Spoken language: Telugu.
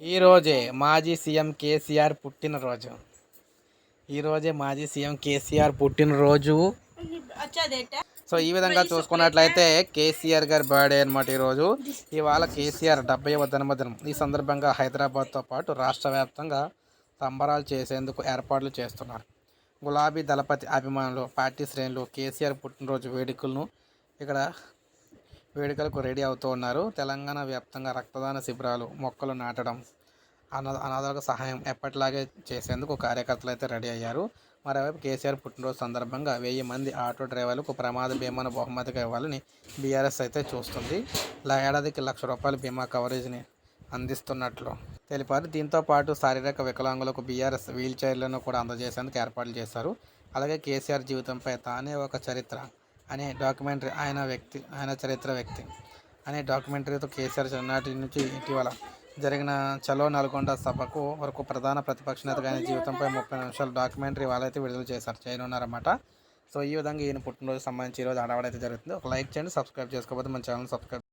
ఈరోజే మాజీ సీఎం కేసీఆర్ పుట్టినరోజు. ఈరోజే మాజీ సీఎం కేసీఆర్ పుట్టినరోజు. సో ఈ విధంగా చూసుకున్నట్లయితే కేసీఆర్ గారి బర్త్డే అనమాట ఈరోజు. ఇవాళ కేసీఆర్ డెబ్బైవ జన్మదినం. ఈ సందర్భంగా హైదరాబాద్తో పాటు రాష్ట్ర వ్యాప్తంగా సంబరాలు చేసేందుకు ఏర్పాట్లు చేస్తున్నారు. గులాబీ దళపతి అభిమానులు పార్టీ శ్రేణులు కేసీఆర్ పుట్టినరోజు వేడుకలను ఇక్కడ వేడుకలకు రెడీ అవుతూ ఉన్నారు. తెలంగాణ వ్యాప్తంగా రక్తదాన శిబిరాలు మొక్కలు నాటడం అనా అనాథాలకు సహాయం ఎప్పటిలాగే చేసేందుకు కార్యకర్తలు అయితే రెడీ అయ్యారు. మరోవైపు కేసీఆర్ పుట్టినరోజు సందర్భంగా వెయ్యి మంది ఆటో డ్రైవర్లకు ప్రమాద బీమాను బహుమతిగా ఇవ్వాలని బీఆర్ఎస్ అయితే చూస్తుంది. ఇలా ఏడాదికి లక్ష రూపాయల బీమా కవరేజ్ని అందిస్తున్నట్లు తెలిపారు. దీంతో పాటు శారీరక వికలాంగులకు బీఆర్ఎస్ వీల్ చైర్లను కూడా అందజేసేందుకు ఏర్పాట్లు చేశారు. అలాగే కేసీఆర్ జీవితంపై తానే ఒక చరిత్ర అనే డాక్యుమెంటరీ ఆయన వ్యక్తి ఆయన చరిత్ర వ్యక్తి అనే డాక్యుమెంటరీతో కేసీఆర్ నాటి నుంచి ఇటీవల జరిగిన చలో నల్గొండ సభకు వరకు ప్రధాన ప్రతిపక్ష నేతగా ఆయన జీవితంపై ముప్పై నిమిషాలు డాక్యుమెంటరీ వాళ్ళైతే విడుదల చేశారు చేయనున్నారన్నమాట. సో ఈ విధంగా ఈయన పుట్టినరోజు సంబంధించి ఈరోజు ఆడవాడైతే జరుగుతుంది. ఒక లైక్ చేయండి సబ్స్క్రైబ్ చేసుకోకపోతే మన ఛానల్ సబ్స్క్రైబ్